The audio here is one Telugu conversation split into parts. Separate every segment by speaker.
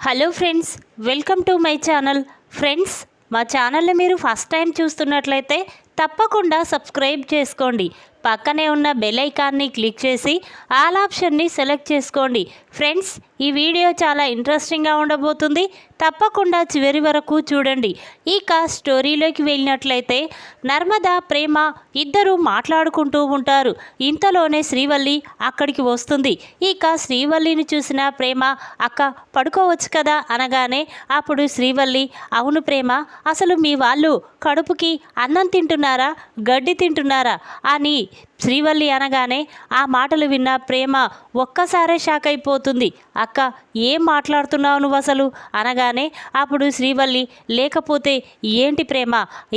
Speaker 1: Hello friends welcome to my channel. Friends మా ఛానల్ని మీరు ఫస్ట్ టైం చూస్తున్నట్లయితే తప్పకుండా సబ్స్క్రైబ్ చేసుకోండి. పక్కనే ఉన్న బెల్ ఐకాన్ని క్లిక్ చేసి ఆల్ ఆప్షన్ని సెలెక్ట్ చేసుకోండి. ఫ్రెండ్స్ ఈ వీడియో చాలా ఇంట్రెస్టింగ్గా ఉండబోతుంది. తప్పకుండా చివరి వరకు చూడండి. ఇక స్టోరీలోకి వెళ్ళినట్లయితే నర్మదా ప్రేమ ఇద్దరు మాట్లాడుకుంటూ ఉంటారు. ఇంతలోనే శ్రీవల్లి అక్కడికి వస్తుంది. ఇక శ్రీవల్లిని చూసిన ప్రేమ అక్క పడుకోవచ్చు కదా? అనగానే అప్పుడు శ్రీవల్లి అవును ప్రేమ అసలు మీ వాళ్ళు కడుపుకి అన్నం తింటున్నారు? తింటున్నారా? గడ్డి తింటున్నారా? అని శ్రీవల్లి అనగానే ఆ మాటలు విన్న ప్రేమ ఒక్కసారే షాక్ అయిపోతుంది. అక్క ఏం మాట్లాడుతున్నావు నువ్వు అసలు? అనగానే అప్పుడు శ్రీవల్లి లేకపోతే ఏంటి ప్రేమ?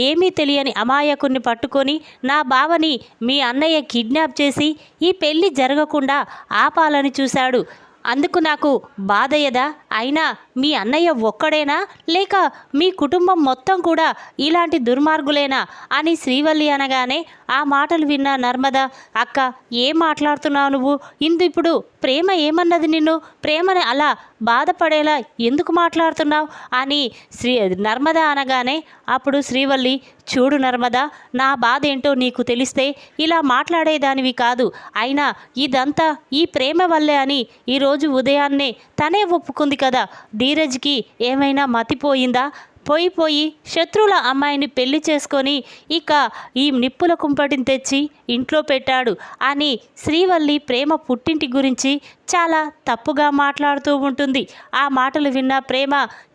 Speaker 1: ఏమీ తెలియని అమాయకుణ్ణి పట్టుకొని నా బావని మీ అన్నయ్య కిడ్నాప్ చేసి ఈ పెళ్ళి జరగకుండా ఆపాలని చూశాడు. అందుకు నాకు బాధయ్యదా అయినా మీ అన్నయ్య ఒక్కడేనా? లేక మీ కుటుంబం మొత్తం కూడా ఇలాంటి దుర్మార్గులేనా? అని శ్రీవల్లి అనగానే ఆ మాటలు విన్న నర్మద అక్క ఏం మాట్లాడుతున్నావు నువ్వు? ఇందు ఇప్పుడు ప్రేమ ఏమన్నది నిన్ను? ప్రేమని అలా బాధపడేలా ఎందుకు మాట్లాడుతున్నావు? అని శ్రీ నర్మద అనగానే అప్పుడు శ్రీవల్లి చూడు నర్మద నా బాధ ఏంటో నీకు తెలిస్తే ఇలా మాట్లాడేదానివి కాదు. అయినా ఇదంతా ఈ ప్రేమ వల్లే అని ఈరోజు ఉదయాన్నే తనే ఒప్పుకుంది కదా. ధీరజ్కి ఏమైనా మతిపోయిందా? పోయి పోయి శత్రువుల అమ్మాయిని పెళ్ళి చేసుకొని ఇక ఈ నిప్పుల కుంపటిని తెచ్చి ఇంట్లో పెట్టాడు అని శ్రీవల్లి ప్రేమ పుట్టింటి గురించి చాలా తప్పుగా మాట్లాడుతూ ఉంటుంది. ఆ మాటలు విన్న ప్రేమ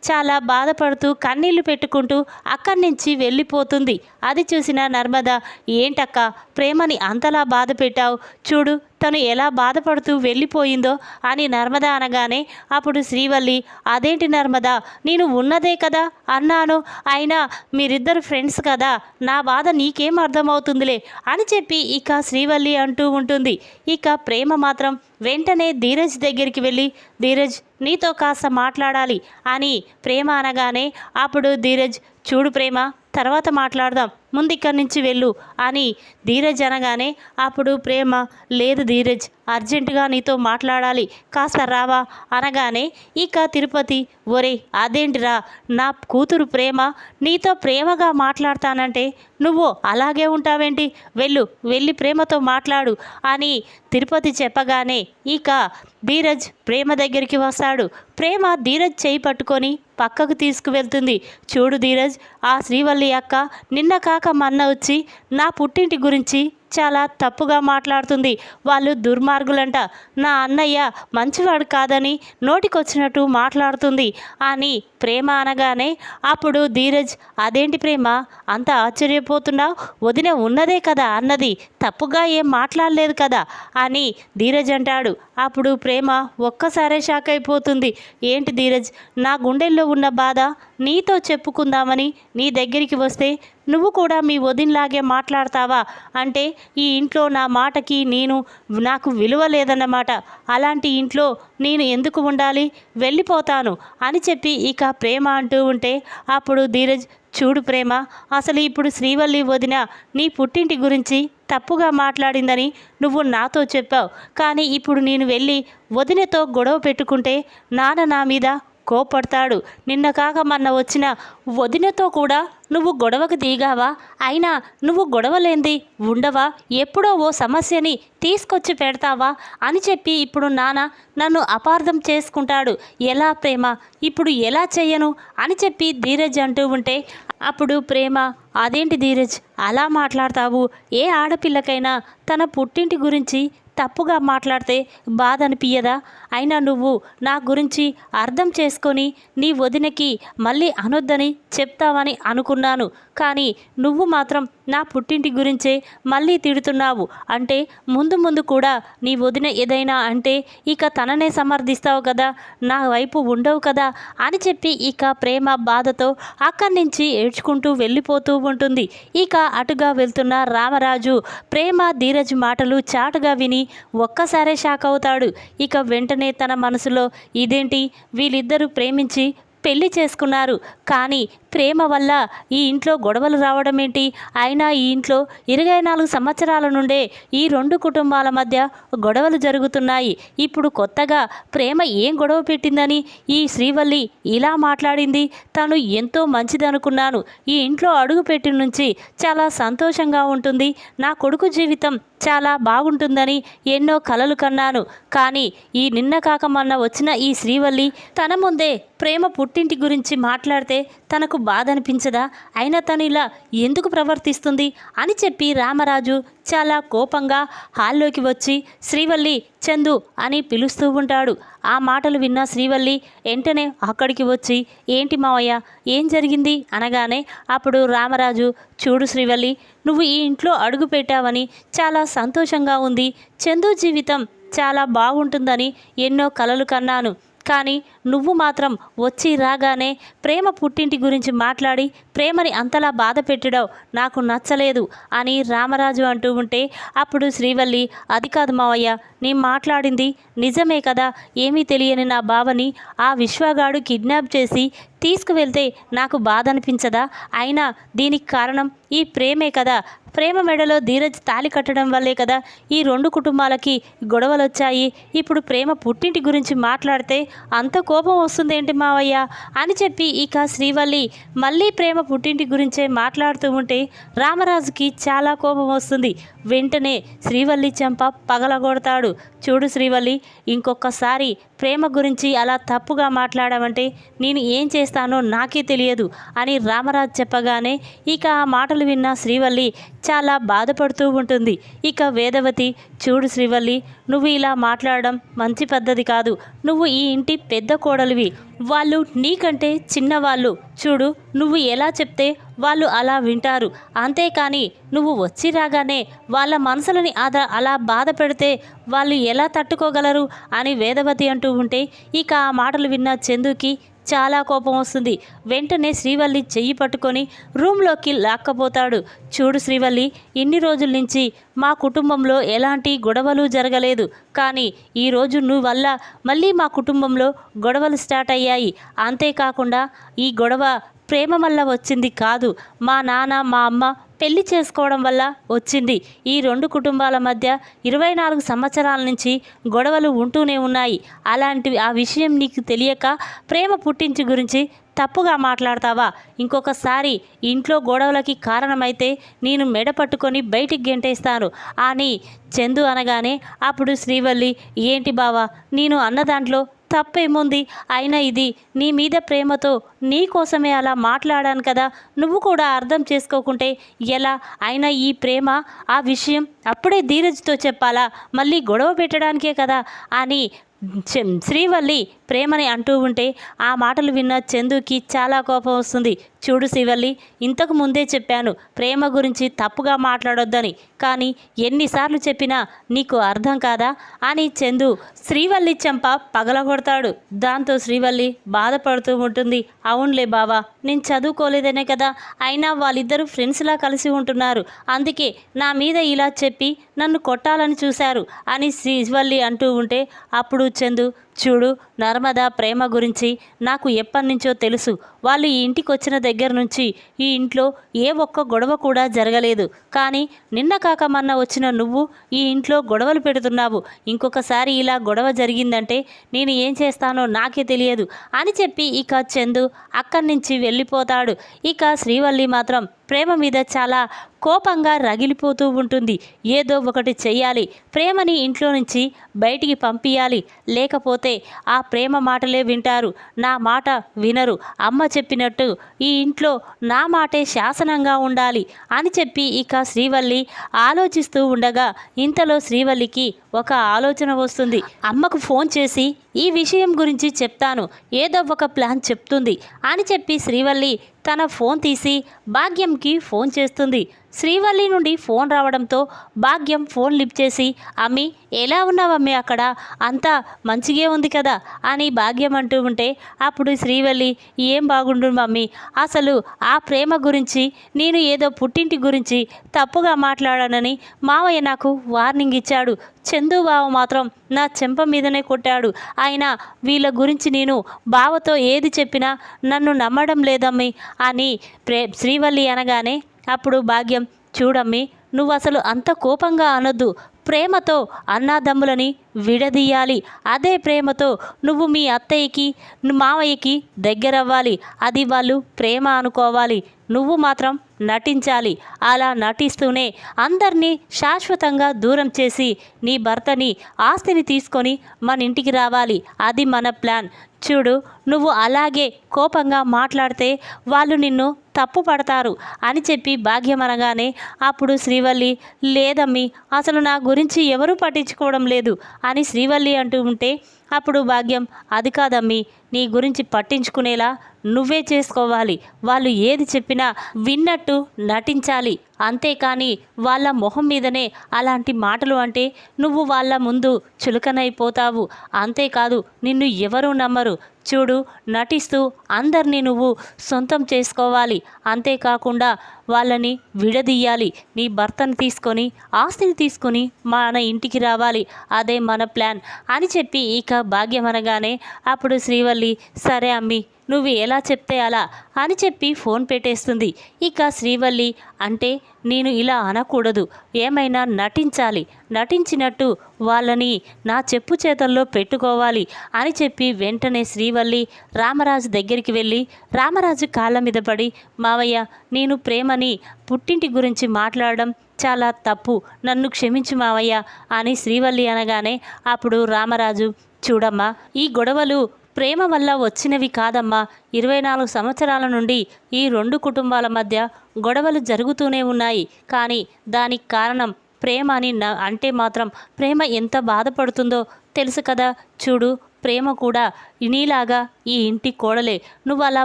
Speaker 1: చాలా బాధపడుతూ కన్నీళ్ళు పెట్టుకుంటూ అక్కడి నుంచి వెళ్ళిపోతుంది. అది చూసిన నర్మద ఏంటక్క ప్రేమని అంతలా బాధ పెట్టావు? చూడు తను ఎలా బాధపడుతూ వెళ్ళిపోయిందో అని నర్మద అనగానే అప్పుడు శ్రీవల్లి అదేంటి నర్మద నేను ఉన్నదే కదా అన్నాను. అయినా మీరిద్దరు ఫ్రెండ్స్ కదా నా బాధ నీకేం అర్థమవుతుందిలే అని చెప్పి ఇక శ్రీవల్లి అంటూ ఉంటుంది. ఇక ప్రేమ మాత్రం వెంటనే ధీరజ్ దగ్గరికి వెళ్ళి ధీరజ్ నీతో కాస్త మాట్లాడాలి అని ప్రేమ అనగానే అప్పుడు ధీరజ్ చూడు ప్రేమ తర్వాత మాట్లాడదాం. ముందు ఇక్కడి నుంచి వెళ్ళు అని ధీరజ్ అనగానే అప్పుడు ప్రేమ లేదు ధీరజ్ అర్జెంటుగా నీతో మాట్లాడాలి. కాస్త రావా? అనగానే ఇక తిరుపతి ఒరే అదేంటిరా? నా కూతురు ప్రేమ నీతో ప్రేమగా మాట్లాడతానంటే నువ్వు అలాగే ఉంటావేంటి? వెళ్ళు వెళ్ళి ప్రేమతో మాట్లాడు అని తిరుపతి చెప్పగానే ఇక ధీరజ్ ప్రేమ దగ్గరికి వస్తాడు. ప్రేమ ధీరజ్ చేయి పట్టుకొని పక్కకు తీసుకువెళ్తుంది. చూడు ధీరజ్ ఆ శ్రీవల్లి అక్క నిన్న కాక మన్న వచ్చి నా పుట్టింటి గురించి చాలా తప్పుగా మాట్లాడుతుంది. వాళ్ళు దుర్మార్గులంట. నా అన్నయ్య మంచివాడు కాదని నోటికొచ్చినట్టు మాట్లాడుతుంది. అని ప్రేమ అనగానే అప్పుడు ధీరజ్ అదేంటి ప్రేమ? అంత ఆశ్చర్యపోతున్నావు? వదిన ఉన్నదే కదా అన్నది. తప్పుగా ఏం మాట్లాడలేదు కదా? అని ధీరజ్ అంటాడు. అప్పుడు ప్రేమ ఒక్కసారే షాక్ అయిపోతుంది. ఏంటి ధీరజ్ నా గుండెల్లో ఉన్న బాధ నీతో చెప్పుకుందామని నీ దగ్గరికి వస్తే నువ్వు కూడా మీ వదినలాగే మాట్లాడతావా? అంటే ఈ ఇంట్లో నా మాటకి నేను నాకు విలువ లేదన్నమాట. అలాంటి ఇంట్లో నేను ఎందుకు ఉండాలి? వెళ్ళిపోతాను అని చెప్పి ఇక ప్రేమ అంటూ ఉంటే అప్పుడు ధీరజ్ చూడు ప్రేమ అసలు ఇప్పుడు శ్రీవల్లి వదిన నీ పుట్టింటి గురించి తప్పుగా మాట్లాడిందని నువ్వు నాతో చెప్పావు. కానీ ఇప్పుడు నేను వెళ్ళి వదినతో గొడవ పెట్టుకుంటే నాన్న నా మీద కోపడతాడు. నిన్న కాక మొన్న వచ్చిన వదినతో కూడా నువ్వు గొడవకు దిగావా? అయినా నువ్వు గొడవలేంది ఉండవా? ఎప్పుడో ఓ సమస్యని తీసుకొచ్చి పెడతావా? అని చెప్పి ఇప్పుడు నాన్న నన్ను అపార్థం చేసుకుంటాడు. ఎలా ప్రేమ? ఇప్పుడు ఎలా చెయ్యను అని చెప్పి ధీరజ్ అంటూ ఉంటే అప్పుడు ప్రేమ అదేంటి ధీరజ్ అలా మాట్లాడతావు? ఏ ఆడపిల్లకైనా తన పుట్టింటి గురించి తప్పుగా మాట్లాడితే బాధ అనిపించదా అయినా నువ్వు నా గురించి అర్థం చేసుకొని నీ వదినకి మళ్ళీ అనొద్దని చెప్తావని అనుకున్నాను. కానీ నువ్వు మాత్రం నా పుట్టింటి గురించే మళ్ళీ తిడుతున్నావు. అంటే ముందు ముందు కూడా నీ వదిన ఏదైనా అంటే ఇక తననే సమర్థిస్తావు కదా? నా వైపు ఉండవు కదా? అని చెప్పి ఇక ప్రేమ బాధతో అక్కడి నుంచి ఏడ్చుకుంటూ వెళ్ళిపోతూ ఉంటుంది. ఇక అటుగా వెళ్తున్న రామరాజు ప్రేమ ధీరజ్ మాటలు చాటుగా విని ఒక్కసారే షాక్ అవుతాడు. ఇక వెంటనే తన మనసులో ఇదేంటి? వీళ్ళిద్దరూ ప్రేమించి పెళ్ళి చేసుకున్నారు. కానీ ప్రేమ వల్ల ఈ ఇంట్లో గొడవలు రావడం ఏంటి అయినా ఈ ఇంట్లో ఇరవై నాలుగు సంవత్సరాల నుండే ఈ రెండు కుటుంబాల మధ్య గొడవలు జరుగుతున్నాయి. ఇప్పుడు కొత్తగా ప్రేమ ఏం గొడవ పెట్టిందని ఈ శ్రీవల్లి ఇలా మాట్లాడింది. తను ఎంతో మంచిదనుకున్నాను. ఈ ఇంట్లో అడుగుపెట్టి నుంచి చాలా సంతోషంగా ఉంటుంది. నా కొడుకు జీవితం చాలా బాగుంటుందని ఎన్నో కలలు కన్నాను. కానీ ఈ నిన్న కాక మొన్న వచ్చిన ఈ శ్రీవల్లి తన ముందే ప్రేమ పుట్టింటి గురించి మాట్లాడితే తనకు బాధ అనిపించదా అయినా తను ఇలా ఎందుకు ప్రవర్తిస్తుంది? అని చెప్పి రామరాజు చాలా కోపంగా హాల్లోకి వచ్చి శ్రీవల్లి చందు అని పిలుస్తూ ఉంటాడు. ఆ మాటలు విన్న శ్రీవల్లి వెంటనే అక్కడికి వచ్చి ఏంటి మావయ్య ఏం జరిగింది? అనగానే అప్పుడు రామరాజు చూడు శ్రీవల్లి నువ్వు ఈ ఇంట్లో అడుగు పెట్టావని చాలా సంతోషంగా ఉంది. చందు జీవితం చాలా బాగుంటుందని ఎన్నో కలలు కన్నాను. కానీ నువ్వు మాత్రం వచ్చి రాగానే ప్రేమ పుట్టింటి గురించి మాట్లాడి ప్రేమని అంతలా బాధ పెట్టడం నాకు నచ్చలేదు అని రామరాజు అంటూ ఉంటే అప్పుడు శ్రీవల్లి అది కాదు మావయ్య నీ మాట్లాడింది నిజమే కదా ఏమీ తెలియని నా బావని ఆ విశ్వగాడు కిడ్నాప్ చేసి తీసుకువెళ్తే నాకు బాధ అనిపించదా అయినా దీనికి కారణం ఈ ప్రేమే కదా. ప్రేమ మెడలో ధీరజ్ తాలి కట్టడం వల్లే కదా ఈ రెండు కుటుంబాలకి గొడవలు వచ్చాయి ఇప్పుడు ప్రేమ పుట్టింటి గురించి మాట్లాడితే అంత కోపం వస్తుందేంటి మావయ్య? అని చెప్పి ఇక శ్రీవల్లి మళ్ళీ ప్రేమ పుట్టింటి గురించే మాట్లాడుతూ ఉంటే రామరాజుకి చాలా కోపం వస్తుంది. వెంటనే శ్రీవల్లి చెంప పగలగొడతాడు. చూడు శ్రీవల్లి ఇంకొకసారి ప్రేమ గురించి అలా తప్పుగా మాట్లాడావంటే నేను ఏం చేస్తానో నాకే తెలియదు అని రామరాజు చెప్పగానే ఇక ఆ మాటలు విన్న శ్రీవల్లి చాలా బాధపడుతూ ఉంటుంది. ఇక వేదవతి చూడు శ్రీవల్లి నువ్వు ఇలా మాట్లాడడం మంచి పద్ధతి కాదు. నువ్వు ఈ ఇంటి పెద్ద కోడలివి. వాళ్ళు నీకంటే చిన్నవాళ్ళు. చూడు నువ్వు ఎలా చెప్తే వాళ్ళు అలా వింటారు. అంతేకాని నువ్వు వచ్చి రాగానే వాళ్ళ మనసులని అద అలా బాధ పెడితే వాళ్ళు ఎలా తట్టుకోగలరు అని వేదవతి అంటూ ఉంటే ఇక ఆ మాటలు విన్న చందుకి చాలా కోపం వస్తుంది. వెంటనే శ్రీవల్లి చెయ్యి పట్టుకొని రూమ్లోకి లాక్కపోతాడు. చూడు శ్రీవల్లి ఇన్ని రోజుల నుంచి మా కుటుంబంలో ఎలాంటి గొడవలు జరగలేదు. కానీ ఈరోజు నువ్వు వల్ల మళ్ళీ మా కుటుంబంలో గొడవలు స్టార్ట్ అయ్యాయి. అంతేకాకుండా ఈ గొడవ ప్రేమ వల్ల వచ్చింది కాదు. మా నాన్న మా అమ్మ పెళ్ళి చేసుకోవడం వల్ల వచ్చింది. ఈ రెండు కుటుంబాల మధ్య ఇరవై నాలుగు సంవత్సరాల నుంచి గొడవలు ఉంటూనే ఉన్నాయి. అలాంటి ఆ విషయం నీకు తెలియక ప్రేమ పుట్టించి గురించి తప్పుగా మాట్లాడతావా? ఇంకొకసారి ఇంట్లో గొడవలకి కారణమైతే నేను మెడ పట్టుకొని బయటికి గెంటేస్తాను. అని చందు అనగానే అప్పుడు శ్రీవల్లి ఏంటి బావా నేను అన్న దాంట్లో తప్పేముంది? అయినా ఇది నీ మీద ప్రేమతో నీ కోసమే అలా మాట్లాడాను కదా. నువ్వు కూడా అర్థం చేసుకోకుంటే ఎలా? అయినా ఈ ప్రేమ ఆ విషయం అప్పుడే ధీరజ్తో చెప్పాలా? మళ్ళీ గొడవ పెట్టడానికే కదా అని చె- శ్రీవల్లి ప్రేమని అంటూ ఉంటే ఆ మాటలు విన్న చందుకి చాలా కోపం వస్తుంది. చూడు శ్రీవల్లి ఇంతకు ముందే చెప్పాను ప్రేమ గురించి తప్పుగా మాట్లాడొద్దని. కానీ ఎన్నిసార్లు చెప్పినా నీకు అర్థం కాదా అని చందు శ్రీవల్లి చెంప పగలగొడతాడు. దాంతో శ్రీవల్లి బాధపడుతూ ఉంటుంది. అవునులే బావా నేను చదువుకోలేదనే కదా. అయినా వాళ్ళిద్దరూ ఫ్రెండ్స్లా కలిసి ఉంటున్నారు. అందుకే నా మీద ఇలా చెప్పి నన్ను కొట్టాలని చూశారు అని శ్రీవల్లి అంటూ ఉంటే అప్పుడు చందు చూడు నర్మద ప్రేమ గురించి నాకు ఎప్పటినుంచో తెలుసు. వాళ్ళు ఈ ఇంటికి వచ్చిన దగ్గర నుంచి ఈ ఇంట్లో ఏ ఒక్క గొడవ కూడా జరగలేదు. కానీ నిన్న కాక మొన్న వచ్చిన నువ్వు ఈ ఇంట్లో గొడవలు పెడుతున్నావు. ఇంకొకసారి ఇలా గొడవ జరిగిందంటే నేను ఏం చేస్తానో నాకే తెలియదు అని చెప్పి ఇక చందు అక్కడి నుంచి వెళ్ళిపోతాడు. ఇక శ్రీవల్లి మాత్రం ప్రేమ మీద చాలా కోపంగా రగిలిపోతూ ఉంటుంది. ఏదో ఒకటి చెయ్యాలి. ప్రేమని ఇంట్లో నుంచి బయటికి పంపించాలి లేకపోతే ఆ ప్రేమ మాటలే వింటారు. నా మాట వినరు. అమ్మ చెప్పినట్టు ఈ ఇంట్లో నా మాటే శాసనంగా ఉండాలి అని చెప్పి ఇక శ్రీవల్లి ఆలోచిస్తూ ఉండగా ఇంతలో శ్రీవల్లికి ఒక ఆలోచన వస్తుంది. అమ్మకు ఫోన్ చేసి ఈ విషయం గురించి చెప్తాను. ఏదో ఒక ప్లాన్ చెప్తుంది. అని చెప్పి శ్రీవల్లి తన ఫోన్ తీసి భాగ్యంకి ఫోన్ చేస్తుంది. శ్రీవల్లి నుండి ఫోన్ రావడంతో భాగ్యం ఫోన్ లిఫ్ట్ చేసి అమ్మి ఎలా ఉన్నావమ్మి అక్కడ? అంతా మంచిగే ఉంది కదా? అని భాగ్యం అంటూ ఉంటే అప్పుడు శ్రీవల్లి ఏం బాగుండు మమ్మీ. అసలు ఆ ప్రేమ గురించి నేను ఏదో పుట్టింటి గురించి తప్పుగా మాట్లాడానని మావయ్య నాకు వార్నింగ్ ఇచ్చాడు. చందుబావ మాత్రం నా చెంప మీదనే కొట్టాడు. ఆయన వీళ్ళ గురించి నేను బావతో ఏది చెప్పినా నన్ను నమ్మడం లేదమ్మి అని ప్రే శ్రీవల్లి అనగానే అప్పుడు భాగ్యం చూడమ్మి నువ్వు అసలు అంత కోపంగా అనొద్దు. ప్రేమతో అన్నాదమ్ములని విడదీయాలి. అదే ప్రేమతో నువ్వు మీ అత్తయ్యకి మావయ్యకి దగ్గరవ్వాలి. అది వాళ్ళు ప్రేమ అనుకోవాలి. నువ్వు మాత్రం నటించాలి. అలా నటిస్తూనే అందరినీ శాశ్వతంగా దూరం చేసి నీ భర్తని ఆస్తిని తీసుకొని మన ఇంటికి రావాలి. అది మన ప్లాన్. చూడు నువ్వు అలాగే కోపంగా మాట్లాడితే వాళ్ళు నిన్ను తప్పు పడతారు అని చెప్పి భాగ్యం అనగానే అప్పుడు శ్రీవల్లి లేదమ్మి అసలు నా గురించి ఎవరూ పట్టించుకోవడం లేదు అని శ్రీవల్లి అంటూ ఉంటే అప్పుడు భాగ్యం అది కాదమ్మి నీ గురించి పట్టించుకునేలా నువ్వే చేసుకోవాలి. వాళ్ళు ఏది చెప్పినా విన్నట్టు నటించాలి. అంతేకాని వాళ్ళ మొహం మీదనే అలాంటి మాటలు అంటే నువ్వు వాళ్ళ ముందు చులకనైపోతావు. అంతేకాదు నిన్ను ఎవరూ నమ్మరు. చూడు నటిస్తూ అందరినీ నువ్వు సొంతం చేసుకోవాలి. అంతేకాకుండా వాళ్ళని విడదీయాలి. నీ భర్తను తీసుకొని ఆస్తిని తీసుకొని మన ఇంటికి రావాలి. అదే మన ప్లాన్ అని చెప్పి ఇక భాగ్యం అనగానే అప్పుడు శ్రీవల్లి సరే అమ్మి నువ్వు ఎలా చెప్తే అలా అని చెప్పి ఫోన్ పెట్టేస్తుంది. ఇక శ్రీవల్లి అంటే నేను ఇలా అనకూడదు. ఏమైనా నటించాలి. నటించినట్టు వాళ్ళని నా చెప్పు చేతల్లో పెట్టుకోవాలి అని చెప్పి వెంటనే శ్రీవల్లి రామరాజు దగ్గరికి వెళ్ళి రామరాజు కాళ్ళ మీద పడి మావయ్య నేను ప్రేమని పుట్టింటి గురించి మాట్లాడడం చాలా తప్పు. నన్ను క్షమించు మావయ్య అని శ్రీవల్లి అనగానే అప్పుడు రామరాజు చూడమ్మా ఈ గొడవలు ప్రేమ వల్ల వచ్చినవి కాదమ్మా. ఇరవై నాలుగు సంవత్సరాల నుండి ఈ రెండు కుటుంబాల మధ్య గొడవలు జరుగుతూనే ఉన్నాయి. కానీ దానికి కారణం ప్రేమ అని అంటే మాత్రం ప్రేమ ఎంత బాధపడుతుందో తెలుసు కదా. చూడు ప్రేమ కూడా నీలాగా ఈ ఇంటి కోడలే. నువ్వు అలా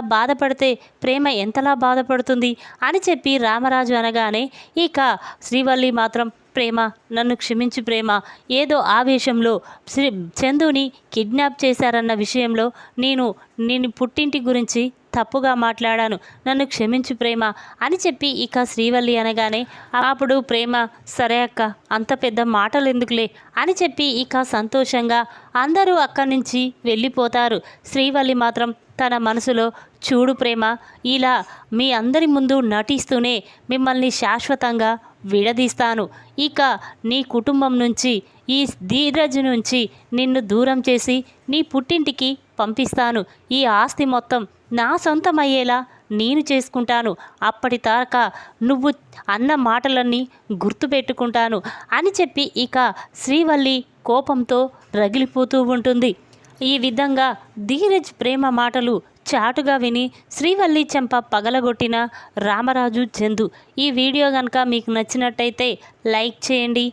Speaker 1: బాధపడితే ప్రేమ ఎంతలా బాధపడుతుంది? అని చెప్పి రామరాజు అనగానే ఇక శ్రీవల్లి మాత్రం ప్రేమ నన్ను క్షమించు ప్రేమ. ఏదో ఆవేశంలో శ్రీ చందుని కిడ్నాప్ చేశారన్న విషయంలో నేను నేను పుట్టింటి గురించి తప్పుగా మాట్లాడాను. నన్ను క్షమించు ప్రేమ అని చెప్పి ఇక శ్రీవల్లి అనగానే అప్పుడు ప్రేమ సరే అక్క అంత పెద్ద మాటలు ఎందుకులే అని చెప్పి ఇక సంతోషంగా అందరూ అక్కడి నుంచి వెళ్ళిపోతారు. శ్రీవల్లి మాత్రం తన మనసులో చూడు ప్రేమ ఇలా మీ అందరి ముందు నటిస్తూనే మిమ్మల్ని శాశ్వతంగా విడదీస్తాను. ఇక నీ కుటుంబం నుంచి ఈ ధీరజ్ నుంచి నిన్ను దూరం చేసి నీ పుట్టింటికి పంపిస్తాను. ఈ ఆస్తి మొత్తం నా సొంతమయ్యేలా నేను చేసుకుంటాను. అప్పటి దాకా నువ్వు అన్న మాటలన్నీ గుర్తుపెట్టుకుంటాను అని చెప్పి ఇక శ్రీవల్లి కోపంతో రగిలిపోతూ ఉంటుంది. ఈ విధంగా ధీరజ్ ప్రేమ మాటలు చాటుగా విని శ్రీవల్లి చెంప పగలగొట్టిన రామరాజు చందు. ఈ వీడియో కనుక మీకు నచ్చినట్టయితే లైక్ చేయండి